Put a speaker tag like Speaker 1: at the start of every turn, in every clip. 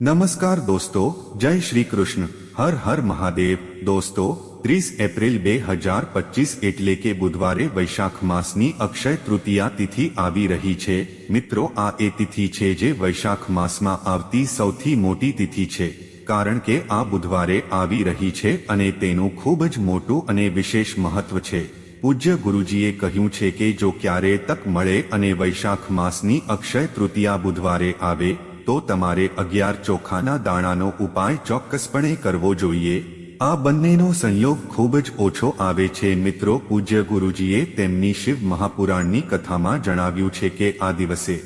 Speaker 1: નમસ્કાર દોસ્તો, જય શ્રી કૃષ્ણ. હર હર મહાદેવ. દોસ્તો, ત્રીસ એપ્રિલ બે હજાર પચીસ એટલે કે બુધવારે વૈશાખ માસની અક્ષય તૃતીયા તિથિ આવી રહી છે. મિત્રો, આ એ તિથિ છે જે વૈશાખ માસમાં આવતી સૌથી મોટી તિથિ છે. કારણ કે આ બુધવારે આવી રહી છે અને તેનું ખૂબ જ મોટું અને વિશેષ મહત્વ છે. પૂજ્ય ગુરુજીએ કહ્યું છે કે જો ક્યારે તક મળે અને વૈશાખ માસની અક્ષય તૃતીયા બુધવારે આવે તો તમારે અગિયાર ચોખાના દાણાનો ઉપાય ચોક્કસપણે કરવો જોઈએ. આ બંનેનો સંયોગ ખૂબ જ ઓછો આવે છે. મિત્રો, પૂજ્ય ગુરુજીએ તેમની શિવ મહાપુરાણની કથામાં જણાવ્યું છે કે આ દિવસે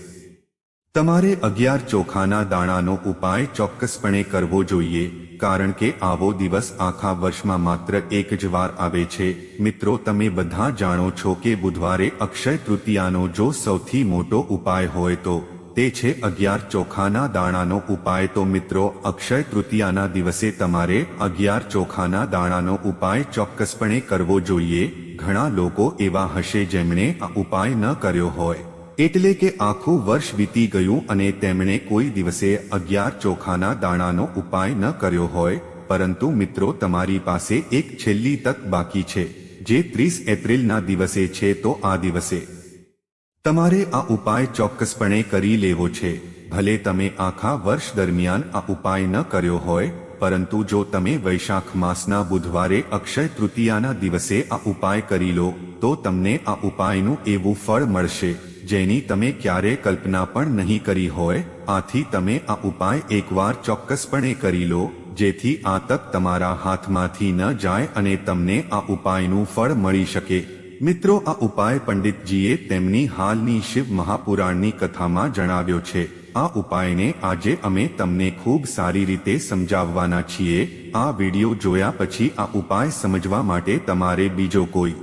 Speaker 1: તમારે અગિયાર ચોખાના દાણાનો ઉપાય ચોક્કસપણે કરવો જોઈએ, કારણ કે આવો દિવસ આખા વર્ષમાં માત્ર એક જ વાર આવે છે. મિત્રો, તમે બધા જાણો છો કે બુધવારે અક્ષય તૃતીયાનો જો સૌથી મોટો ઉપાય હોય તો તે છે અગિયાર ચોખાના દાણાનો ઉપાય. તો મિત્રો, અક્ષય તૃતીયાના દિવસે તમારે અગિયાર ચોખાના દાણાનો ઉપાય ચોક્કસપણે કરવો જોઈએ. ઘણા લોકો એવા હશે જેમણે આ ઉપાય ન કર્યો હોય. એટલે કે આખું વર્ષ વીતી ગયું અને તેમણે કોઈ દિવસે અગિયાર ચોખાના દાણાનો ઉપાય ન કર્યો હોય. પરંતુ મિત્રો, તમારી પાસે એક છેલ્લી તક બાકી છે. જે ત્રીસ એપ્રિલના દિવસે છે તો આ દિવસે. તમારે આ ઉપાય ચોક્કસપણે કરી લેવો છે. ભલે તમે આખા વર્ષ દરમિયાન આ ઉપાય ન કર્યો હોય, પરંતુ જો તમે વૈશાખ માસના બુધવારે અક્ષય તૃતીયાના દિવસે આ ઉપાય કરી લો, તો તમને આ ઉપાયનું એવું ફળ મળશે, જેની તમે ક્યારે કલ્પના પણ નહીં કરી હોય. આથી તમે આ ઉપાય એકવાર ચોક્કસપણે કરી લો, જેથી આ તક તમારા હાથમાંથી ન જાય અને તમને આ ઉપાયનું ફળ મળી શકે. મિત્રો, આ ઉપાય પંડિતજીએ તેમની હાલની શિવ મહાપુરાણની કથામાં જણાવ્યો છે. આ ઉપાયને આજે અમે તમને ખૂબ સારી રીતે સમજાવવાના છીએ. આ વિડિયો જોયા પછી આ ઉપાય સમજવા માટે તમારે બીજો કોઈ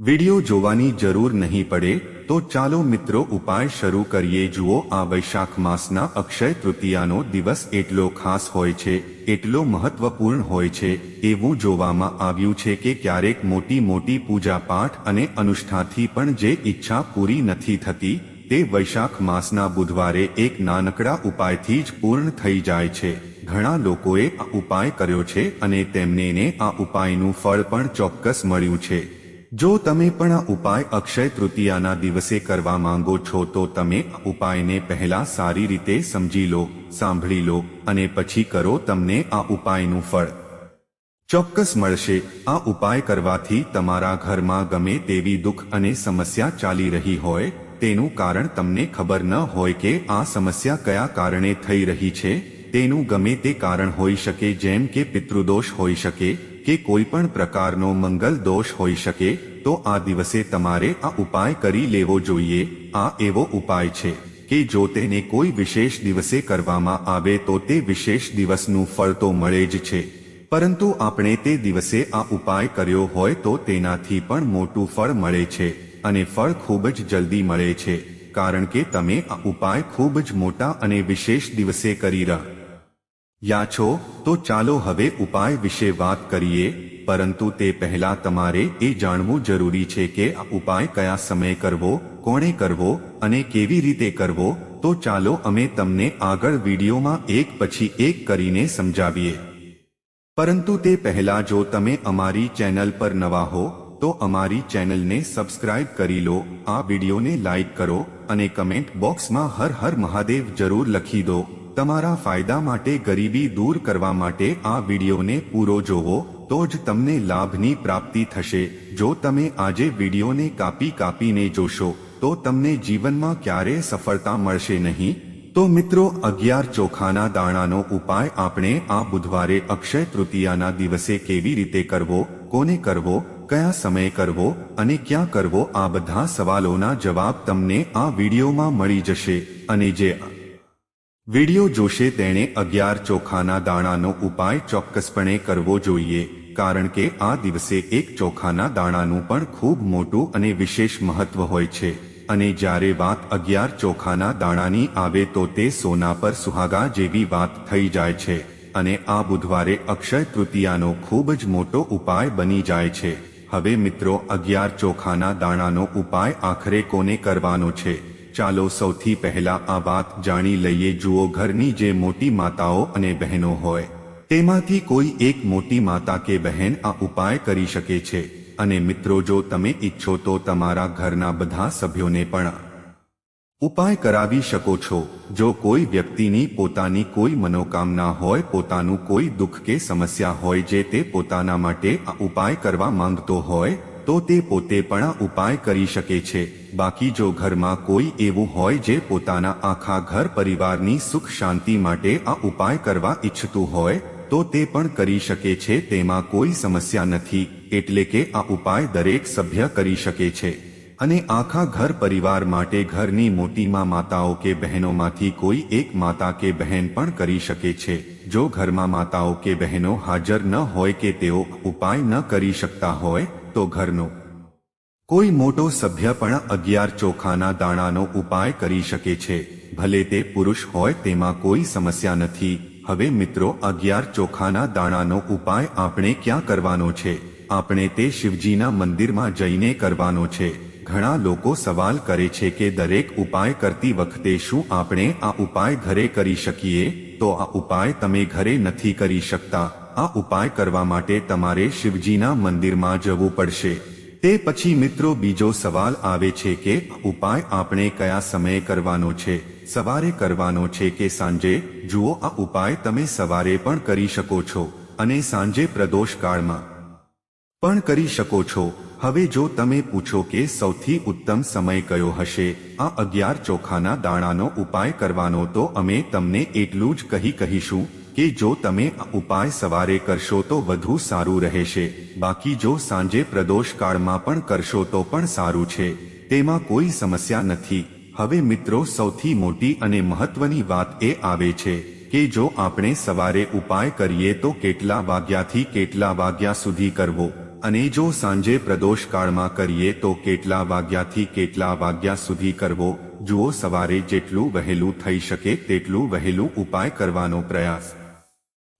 Speaker 1: વિડિયો જોવાની જરૂર નહીં પડે તો ચાલો મિત્રો ઉપાય શરૂ કરીએ. જુઓ, આ વૈશાખ માસના અક્ષય તૃતીયાનો દિવસ એટલો ખાસ હોય છે, એટલો મહત્વપૂર્ણ હોય છે. એવું જોવામાં આવ્યું છે કે ક્યારેક મોટી મોટી પૂજા પાઠ અને અનુષ્ઠાથી પણ જે ઈચ્છા પૂરી નથી થતી, તે વૈશાખ માસના બુધવારે એક નાનકડા ઉપાયથી જ પૂર્ણ થઈ જાય છે. ઘણા લોકોએ આ ઉપાય કર્યો છે અને તેમને આ ઉપાયનું ફળ પણ ચોક્કસ મળ્યું છે. જો તમે પણ ઉપાય અક્ષય તૃતીયાના દિવસે કરવા માંગો છો, તો તમે ઉપાયને પહેલા સારી રીતે સમજી લો, સાંભળી લો અને પછી કરો તમને આ ઉપાયનું ફળ. ચોક્કસ મળશે. આ ઉપાય કરવાથી તમારા ઘરમાં ગમે તેવી દુઃખ અને સમસ્યા ચાલી રહી હોય, તેનું કારણ તમને ખબર ન હોય કે આ સમસ્યા કયા કારણે થઈ રહી છે, તેનું ગમે તે કારણ હોઈ શકે, જેમ કે પિતૃદોષ હોઈ શકે કે કોઈ પણ પ્રકારનો મંગલ દોષ હોઈ શકે, તો આ દિવસે તમારે આ ઉપાય કરી લેવો જોઈએ. આ એવો ઉપાય છે કે જો તેને કોઈ વિશેષ દિવસે કરવામાં આવે તો તે વિશેષ દિવસનું ફળ તો મળે જ છે. પરંતુ આપણે તે દિવસે આ ઉપાય કર્યો હોય તો તેનાથી પણ મોટું ફળ મળે છે અને ફળ ખૂબ જ જલ્દી મળે છે. કારણ કે તમે આ ઉપાય ખૂબ જ મોટા અને વિશેષ દિવસે કરી રહ્યા યા છો? તો ચાલો હવે ઉપાય વિશે વાત કરીએ. પરંતુ તે પહેલા તમારે એ જાણવું જરૂરી છે કે આ ઉપાય કયા સમયે કરવો, કોણે કરવો અને કેવી રીતે કરવો? તો ચાલો અમે તમને આગળ વિડીયોમાં એક પછી એક કરીને સમજાવીએ. પરંતુ તે પહેલા જો તમે અમારી ચેનલ પર નવા હો, તો અમારી ચેનલને સબસ્ક્રાઇબ કરી લો, આ વિડીયોને લાઇક કરો અને કમેન્ટ બોક્સમાં હર હર મહાદેવ જરૂર લખી દો. તમારા ફાયદા માટે ગરીબી દૂર કરવા માટે આ વિડીયોને પૂરો જોવો, તો જ તમને લાભની પ્રાપ્તિ થશે. જો તમે આજે વિડીયોને કાપી કાપીને જોશો, તો તમને જીવનમાં ક્યારે સફળતા મળશે નહીં? તો મિત્રો, અગિયાર ચોખાના દાણાનો ઉપાય આપણે આ બુધવારે અક્ષય તૃતીયાના દિવસે કેવી રીતે કરવો, કોને કરવો, કયા સમયે કરવો અને ક્યાં કરવો આ બધા સવાલોના જવાબ તમને આ વિડીયોમાં મળી જશે. અને જે વિડિયો જોશે તેણે અગિયાર ચોખાના દાણાનો ઉપાય ચોક્કસપણે કરવો જોઈએ, કારણ કે આ દિવસે એક ચોખાના દાણાનું પણ ખૂબ મોટું અને વિશેષ મહત્વ હોય છે. અને જ્યારે વાત અગિયાર ચોખાના દાણાની આવે તો તે સોના પર સુહાગા જેવી વાત થઈ જાય છે. અને આ બુધવારે અક્ષય તૃતીયાનો ખૂબ જ મોટો ઉપાય બની જાય છે. હવે મિત્રો, અગિયાર ચોખાના દાણાનો ઉપાય આખરે કોને કરવાનો છે? ચાલો સૌથી પહેલા આ વાત જાણી લઈએ. જુઓ, ઘરની જે મોટી માતાઓ અને બહેનો હોય, તેમાંથી કોઈ એક મોટી માતા કે બહેન આ ઉપાય કરી શકે છે. અને મિત્રો, જો તમે ઈચ્છો તો તમારા ઘરના બધા સભ્યોને પણ ઉપાય કરાવી શકો છો. જો કોઈ વ્યક્તિની પોતાની કોઈ મનોકામના હોય, પોતાનું કોઈ દુઃખ કે સમસ્યા હોય, જે તે પોતાના માટે આ ઉપાય કરવા માંગતો હોય તો તે પોતે પણ ઉપાય કરી શકે છે. બાકી જો ઘરમાં કોઈ એવું હોય જે પોતાના આખા ઘર પરિવારની સુખ શાંતિ માટે આ ઉપાય કરવા ઈચ્છતું હોય, તો તે પણ કરી શકે છે. તેમાં કોઈ સમસ્યા નથી, એટલે કે આ ઉપાય દરેક સભ્ય કરી શકે છે. અને આખા ઘર પરિવાર માટે ઘરની મોટીમાં માતાઓ કે બહેનોમાંથી કોઈ એક માતા કે બહેન પણ કરી શકે છે. જો ઘરમાં માતાઓ કે બહેનો હાજર ન હોય કે તેઓ ઉપાય ન કરી શકતા હોય તો ઘરનો. કોઈ મોટો સભ્ય પણ અગિયાર ચોખાના દાણાનો ઉપાય કરી શકે છે. ભલે તે પુરુષ હોય તેમાં કોઈ સમસ્યા નથી. હવે મિત્રો, અગિયાર ચોખાના દાણાનો ઉપાય આપણે ક્યાં કરવાનો છે? આપણે તે શિવજીના મંદિરમાં જઈને કરવાનો છે. ઘણા લોકો સવાલ કરે છે કે દરેક ઉપાય કરતી વખતે શું આપણે આ ઉપાય ઘરે કરી શકીએ? તો આ ઉપાય તમે ઘરે નથી કરી શકતા. આ ઉપાય કરવા માટે તમારે શિવજીના મંદિરમાં જવું પડશે. તે પછી મિત્રો બીજો સવાલ આવે છે કે ઉપાય આપણે કયા સમયે કરવાનો છે? સવારે કરવાનો છે કે સાંજે? જુઓ, આ ઉપાય તમે સવારે પણ કરી શકો છો અને સાંજે પ્રદોષ કાળમાં પણ કરી શકો છો. હવે જો તમે પૂછો કે સૌથી ઉત્તમ સમય કયો હશે? આ અગિયાર ચોખાના દાણાનો ઉપાય કરવાનો તો અમે તમને એટલું જ કહી કહીશું. કે જો તમે ઉપાય સવારે કરશો તો વધુ સારું રહેશે. બાકી જો સાંજે પ્રદોષ કાળમાં પણ કરશો તો પણ સારું છે. તેમાં કોઈ સમસ્યા નથી. હવે મિત્રો, સૌથી મોટી અને મહત્વની વાત એ આવે છે કે જો આપણે સવારે ઉપાય કરીએ તો કેટલા વાગ્યાથી કેટલા વાગ્યા સુધી કરવો? અને જો સાંજે પ્રદોષકાળમાં કરીએ તો કેટલા વાગ્યાથી કેટલા વાગ્યા સુધી કરવો? જુઓ, સવારે જેટલું વહેલું થઈ શકે તેટલું વહેલું ઉપાય કરવાનો પ્રયાસ.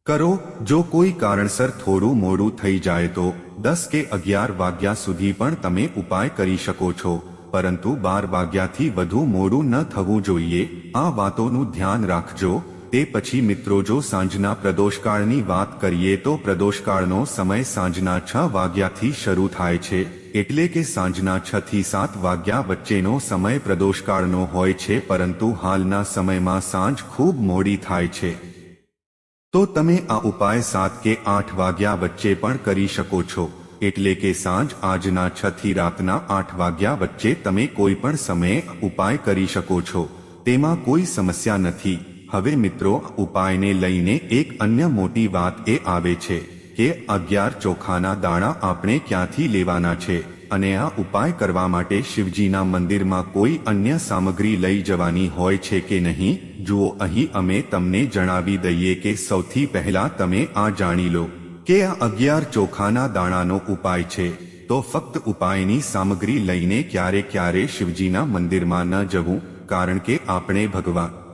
Speaker 1: કરો, જો કોઈ કારણસર થોડું મોડું થઈ જાય તો દસ કે અગિયાર વાગ્યા સુધી પણ તમે ઉપાય કરી શકો છો. પરંતુ બાર વાગ્યાથી વધુ મોડું ન થવું જોઈએ. આ વાતોનું ધ્યાન રાખજો. તે પછી મિત્રો, જો સાંજના પ્રદોષકાળની વાત કરીએ તો પ્રદોષકાળનો સમય સાંજના છ વાગ્યાથી શરૂ થાય છે. એટલે કે સાંજના છ થી સાત વાગ્યા વચ્ચેનો સમય પ્રદોષકાળનો હોય છે, પરંતુ હાલના સમયમાં સાંજ ખૂબ મોડી થાય છે. તો તમે આ ઉપાય સાત કે આઠ વાગ્યા વચ્ચે પણ કરી શકો છો. એટલે કે સાંજ આજના છ થી રાતના આઠ વાગ્યા વચ્ચે તમે કોઈ પણ સમયે ઉપાય કરી શકો છો. તેમાં કોઈ સમસ્યા નથી. હવે મિત્રો ઉપાયને લઈને એક અન્ય મોટી વાત એ આવે છે કે અગિયાર ચોખાના દાણા આપણે ક્યાંથી લેવાના છે? અને આ ઉપાય કરવા માટે શિવજીના મંદિરમાં કોઈ અન્ય સામગ્રી લઈ જવાની હોય છે કે નહીં? જુઓ, અહીં અમે તમને જણાવી દઈએ કે સૌથી પહેલા તમે આ જાણી લો કે આ અગિયાર ચોખાના દાણાનો ઉપાય છે. તો ફક્ત ઉપાયની સામગ્રી લઈને ક્યારે ક્યારે શિવજીના મંદિરમાં ન જવું, કારણ કે આપણે ભગવાન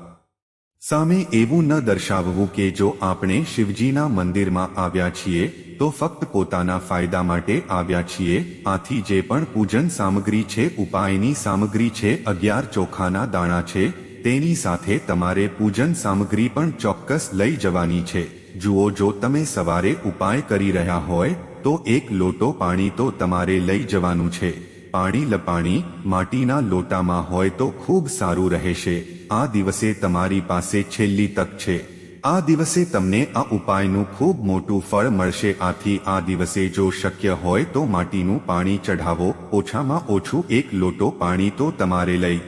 Speaker 1: સામે એવું ન દર્શાવવું કે જો આપણે શિવજીના મંદિરમાં આવ્યા છીએ, તો ફક્ત પોતાના ફાયદા માટે આવ્યા છીએ, આથી જે પણ પૂજન સામગ્રી છે, ઉપાયની સામગ્રી છે, અગિયાર ચોખાના દાણા છે, તેની સાથે તમારે પૂજન સામગ્રી પણ ચોક્કસ લઈ જવાની છે. જુઓ, જો તમે સવારે ઉપાય કરી રહ્યા હોય, તો એક લોટો પાણી તો તમારે લઈ જવાનું છે. પાણી લપાણી માટીના લોટામાં હોય તો ખૂબ સારું રહેશે. આ દિવસે તમારી પાસે છેલ્લી તક છે. આ દિવસે તમને આ ઉપાયનું ખૂબ મોટું ફળ મળશે. આથી આ દિવસે જો શક્ય હોય તો માટીનું પાણી ચઢાવો. ઓછામાં ઓછું એક લોટો પાણી તો તમારે લઈ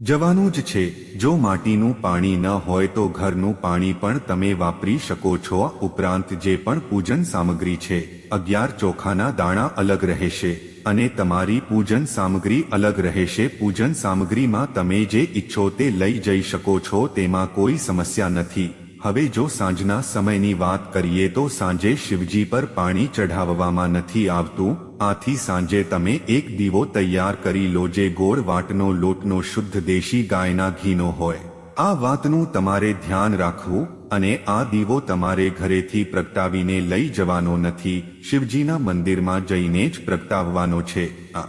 Speaker 1: જવાનું જ છે. જો માટીનું પાણી ન હોય તો ઘરનું પાણી પણ તમે વાપરી શકો છો. ઉપરાંત જે પણ પૂજન સામગ્રી છે. અગિયાર ચોખાના દાણા અલગ રહેશે. અને તમારી પૂજન સામગ્રી અલગ રહેશે. પૂજન સામગ્રીમાં તમે જે ઈચ્છો તે લઈ જઈ શકો છો, તેમાં કોઈ સમસ્યા નથી. હવે જો સાંજના સમયની વાત કરીએ તો સાંજે શિવજી પર પાણી ચઢાવવામાં નથી આવતું. આથી સાંજે તમે એક દીવો તૈયાર કરી લો જે ગોળ વાટનો, લોટનો, શુદ્ધ દેશી ગાયના ઘીનો હોય. આ વાતનું તમારે ધ્યાન રાખવું. અને આ દીવો તમારે ઘરેથી પ્રગટાવીને લઈ જવાનો નથી, શિવજીના મંદિરમાં જઈને જ પ્રગટાવવાનો છે. આ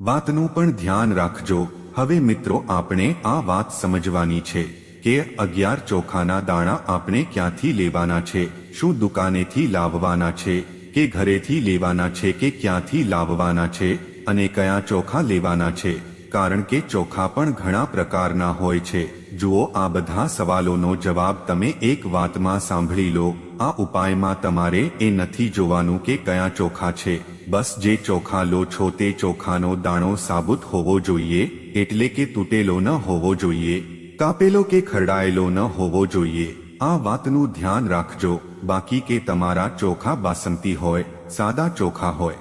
Speaker 1: વાતનું પણ ધ્યાન રાખજો. હવે મિત્રો, આપણે આ વાત સમજવાની છે કે અગિયાર ચોખાના દાણા આપણે ક્યાંથી લેવાના છે, શું દુકાનેથી લાવવાના છે, કે ઘરેથી લેવાના છે કે ક્યાંથી લાવવાના છે અને કયા ચોખા લેવાના છે. કારણ કે ચોખા પણ ઘણા પ્રકારના હોય છે. જુઓ, આ બધા સવાલોનો જવાબ તમે એક વાતમાં સાંભળી લો. આ ઉપાયમાં તમારે એ નથી જોવાનું કે કયા ચોખા છે. બસ જે ચોખા લો છો તે ચોખાનો દાણો સાબુત હોવો જોઈએ, એટલે કે તૂટેલો ન હોવો જોઈએ, કાપેલો કે ખરડાયેલો ન હોવો જોઈએ. આ વાતનું ધ્યાન રાખજો. બાકી કે તમારા ચોખા બાસંતી હોય, સાદા ચોખા હોય,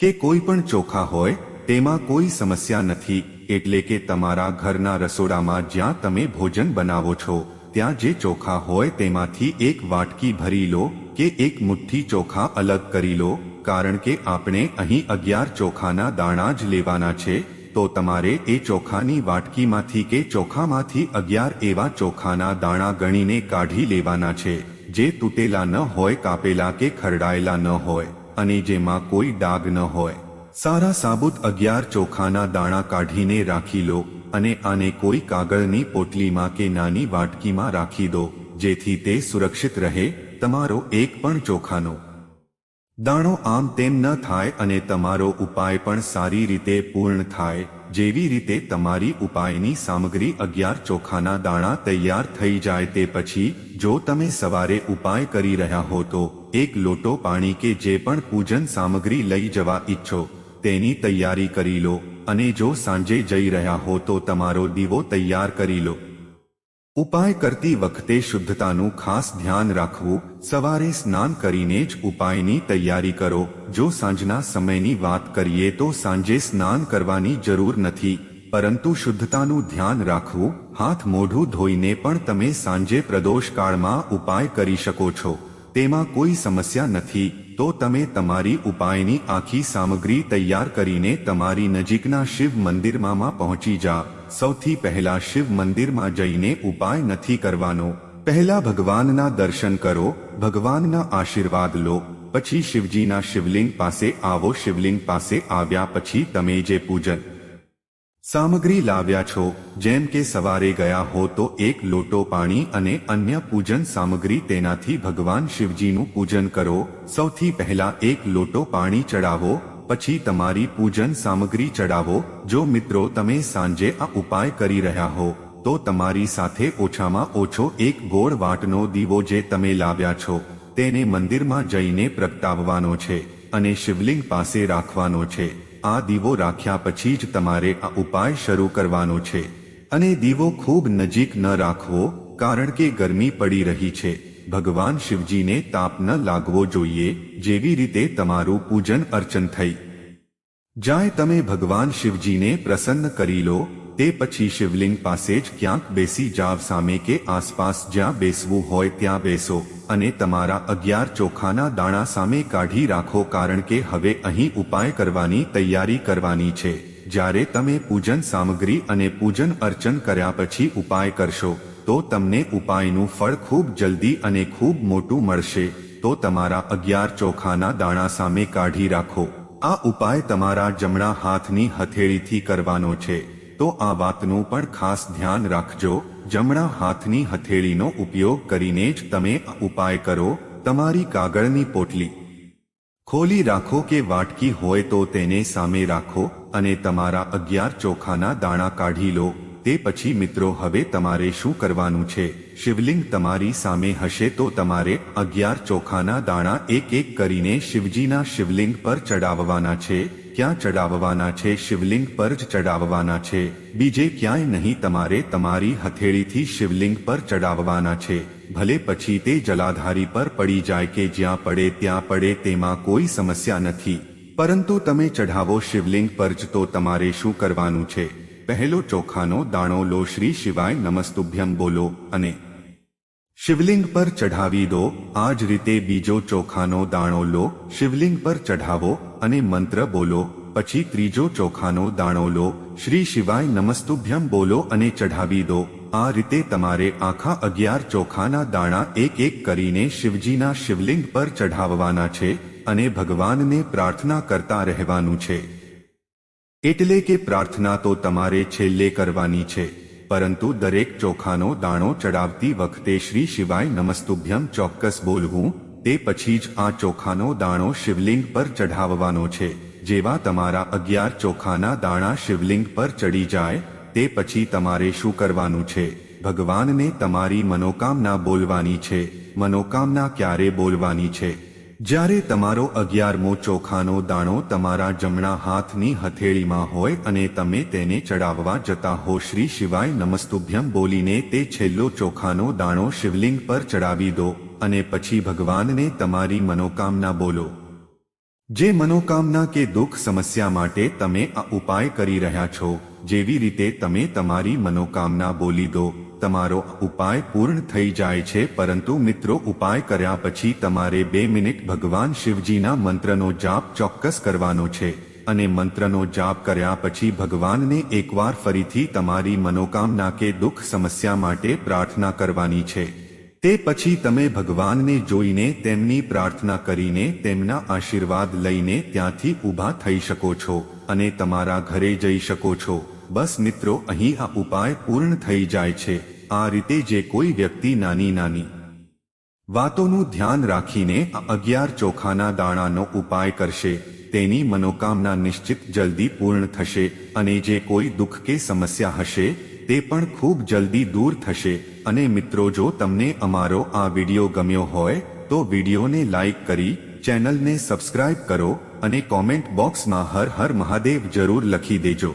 Speaker 1: કે કોઈ પણ ચોખા હોય તેમાં કોઈ સમસ્યા નથી, એટલે કે તમારા ઘરના રસોડામાં જ્યાં તમે ભોજન બનાવો છો, ત્યાં જે ચોખા હોય તેમાંથી એક વાટકી ભરી લો, કે એક મુઠ્ઠી ચોખા અલગ કરી લો, કારણ કે આપણે અહીં અગિયાર ચોખાના દાણા જ લેવાના છે, તો તમારે એ ચોખાની વાટકીમાંથી કે ચોખામાંથી અગિયાર એવા ચોખાના દાણા ગણીને કાઢી લેવાના છે, જે તૂટેલા ન હોય, કાપેલા કે ખરડાયેલા ન હોય, અને જેમાં કોઈ ડાઘ ન હોય. સારા સાબુત અગિયાર ચોખાના દાણા કાઢીને રાખી લો અને આને કોઈ કાગળની પોટલીમાં કે નાની વાટકીમાં રાખી દો, જેથી તે સુરક્ષિત રહે, તમારો એક પણ ચોખાનો. દાણો આમ તેમ ન થાય અને તમારો ઉપાય પણ સારી રીતે પૂર્ણ થાય, જેવી રીતે તમારી ઉપાયની સામગ્રી અગિયાર ચોખાના દાણા તૈયાર થઈ જાય તે પછી, જો તમે સવારે ઉપાય કરી રહ્યા હો તો, એક લોટો પાણી કે જે પણ પૂજન સામગ્રી લઈ જવા ઈચ્છો. તેની તૈયારી કરી લો અને જો સાંજે જઈ રહ્યા હો તો તમારો દીવો તૈયાર કરી લો. ઉપાય કરતી વખતે શુદ્ધતાનું ખાસ ધ્યાન રાખવું, સવારે સ્નાન કરીને જ ઉપાયની તૈયારી કરો. જો સાંજના સમયની વાત કરીએ તો સાંજે સ્નાન કરવાની જરૂર નથી, પરંતુ શુદ્ધતાનું ધ્યાન રાખવું, હાથ મોઢું ધોઈને પણ તમે સાંજે પ્રદોષ કાળમાં ઉપાય કરી શકો છો. તેમાં કોઈ સમસ્યા નથી તો તમે તમારી ઉપાયની આખી સામગ્રી તૈયાર કરીને તમારી નજીકના શિવ મંદિરમાં પહોંચી જા. સૌથી પહેલા શિવ મંદિરમાં જઈને ઉપાય નથી કરવાનો. પહેલા ભગવાનના દર્શન કરો, ભગવાનના આશીર્વાદ લો. પછી શિવજીના શિવલિંગ પાસે આવો, શિવલિંગ પાસે આવ્યા પછી તમે જે પૂજન સામગ્રી લાવ્યા છો, જેમ કે સવારે ગયા હો તો એક લોટો પાણી અને અન્ય પૂજન સામગ્રી તેનાથી ભગવાન શિવજીનું પૂજન કરો. સૌથી પહેલા એક લોટો પાણી ચડાવો, પછી તમારી પૂજન સામગ્રી ચડાવો. જો મિત્રો તમે સાંજે આ ઉપાય કરી રહ્યા હો, તો તમારી સાથે ઓછામાં ઓછો એક ગોળ વાટનો દીવો જે તમે લાવ્યા છો, તેને મંદિરમાં જઈને પ્રગટાવવાનો છે અને શિવલિંગ પાસે રાખવાનો છે. આ દીવો રાખ્યા પછી જ તમારે આ ઉપાય શરૂ કરવાનો છે. અને દીવો ખૂબ નજીક ન રાખવો, કારણ કે ગરમી પડી રહી છે. ભગવાન શિવજીને તાપ ન લાગવો જોઈએ, જેવી રીતે તમારું પૂજન અર્ચન થઈ. જાય તમે ભગવાન શિવજીને પ્રસન્ન કરી લો, તે પછી શિવલિંગ પાસે જ ક્યાંક બેસી જાવ, સામે કે આસપાસ જ્યાં બેસવું હોય ત્યાં બેસો અને તમારા અગિયાર ચોખાના દાણા સામે કાઢી રાખો, કારણ કે હવે અહીં ઉપાય કરવાની તૈયારી કરવાની છે. જ્યારે તમે પૂજન સામગ્રી અને પૂજન અર્ચન કર્યા પછી ઉપાય કરશો, તો તમને ઉપાયનું ફળ ખૂબ જલ્દી અને ખૂબ મોટું મળશે. તો તમારા અગિયાર ચોખાના દાણા સામે કાઢી રાખો. આ ઉપાય તમારા જમણા હાથની હથેળીથી કરવાનો છે. તો આ વાતનું પણ ખાસ ધ્યાન રાખજો. જમણા હાથની હથેળીનો ઉપયોગ કરીને જ તમે આ ઉપાય કરો. તમારી કાગળની પોટલી ખોલી રાખો કે વાટકી હોય તો તેને સામે રાખો અને તમારા અગિયાર ચોખાના દાણા કાઢી લો. તે પછી મિત્રો, હવે તમારે શું કરવાનું છે? શિવલિંગ તમારી સામે હશે તો તમારે અગિયાર ચોખાના દાણા એક એક કરીને શિવજીના શિવલિંગ પર ચડાવવાના છે. ક્યાં ચડાવવાના છે? શિવલિંગ પર જ ચડાવવાના છે. બીજે ક્યાંય નહીં તમારે તમારી હથેળીથી શિવલિંગ પર ચડાવવાના છે. ભલે પછી તે જલાધારી પર પડી જાય કે જ્યાં પડે ત્યાં પડે તેમાં કોઈ સમસ્યા નથી. પરંતુ તમે ચઢાવો શિવલિંગ પર જ તો તમારે શું કરવાનું છે? પહેલો ચોખાનો દાણો લો શ્રી શિવાય નમસ્તુભ્યમ બોલો અને શિવલિંગ પર ચઢાવી દો, આ જ રીતે બીજો ચોખાનો દાણો લો, શિવલિંગ પર ચઢાવો અને મંત્ર બોલો. પછી ત્રીજો ચોખાનો દાણો લો, શ્રી શિવાય નમસ્તુભ્યમ બોલો અને ચઢાવી દો. આ રીતે તમારે આખા અગિયાર ચોખાના દાણા એક એક કરીને શિવજીના શિવલિંગ પર ચઢાવવાના છે અને ભગવાનને પ્રાર્થના કરતા રહેવાનું છે. એટલે કે પ્રાર્થના તો તમારે છેલ્લે કરવાની છે. પરંતુ દરેક ચોખાનો દાણો ચડાવતી વખતે શ્રી શિવાય નમસ્તુભ્યમ ચોક્કસ બોલવું, તે પછી જ આ ચોખાનો દાણો શિવલિંગ પર ચઢાવવાનો છે. જેવા તમારા અગિયાર ચોખાના દાણા શિવલિંગ પર ચડી જાય, તે પછી તમારે શું કરવાનું છે? ભગવાનને તમારી મનોકામના બોલવાની છે. મનોકામના ક્યારે બોલવાની છે? જ્યારે તમારો અગિયારમો ચોખાનો દાણો તમારા જમણા હાથની હથેળીમાં હોય અને તમે તેને ચડાવવા જતા હો, શ્રી શિવાય નમસ્તુભ્યમ બોલીને તે છેલ્લો ચોખાનો દાણો શિવલિંગ પર ચડાવી દો અને પછી ભગવાનને તમારી મનોકામના બોલો. જે મનોકામના કે દુઃખ સમસ્યા માટે તમે આ ઉપાય કરી રહ્યા છો, જેવી રીતે તમે તમારી મનોકામના બોલી દો. તમારો ઉપાય પૂર્ણ થઈ જાય છે, પરંતુ મિત્રો ઉપાય કર્યા પછી તમારે બે મિનિટ ભગવાન શિવજીના મંત્રનો જાપ ચોક્કસ કરવાનો છે અને મંત્રનો જાપ કર્યા પછી ભગવાનને એકવાર ફરીથી તમારી મનોકામના કે દુઃખ સમસ્યા માટે પ્રાર્થના કરવાની છે. તે પછી તમે ભગવાનને જોઈને તેમની પ્રાર્થના કરીને તેમના આશીર્વાદ લઈને ત્યાંથી ઊભા થઈ શકો છો અને તમારા ઘરે જઈ શકો છો. બસ મિત્રો, અહીં આ ઉપાય પૂર્ણ થઈ જાય છે. આ રીતે જે કોઈ વ્યક્તિ નાની નાની વાતોનું ધ્યાન રાખીને અગિયાર ચોખાના દાણાનો ઉપાય કરશે, તેની મનોકામના નિશ્ચિત જલ્દી પૂર્ણ થશે અને જે કોઈ દુઃખ કે સમસ્યા હશે, તે પણ ખૂબ જલ્દી દૂર થશે. અને મિત્રો, જો તમને અમારો આ વિડિયો ગમ્યો હોય, તો વિડિયોને લાઈક કરી, ચેનલને સબસ્ક્રાઇબ કરો અને કોમેન્ટ બોક્સમાં હર હર મહાદેવ જરૂર લખી દેજો.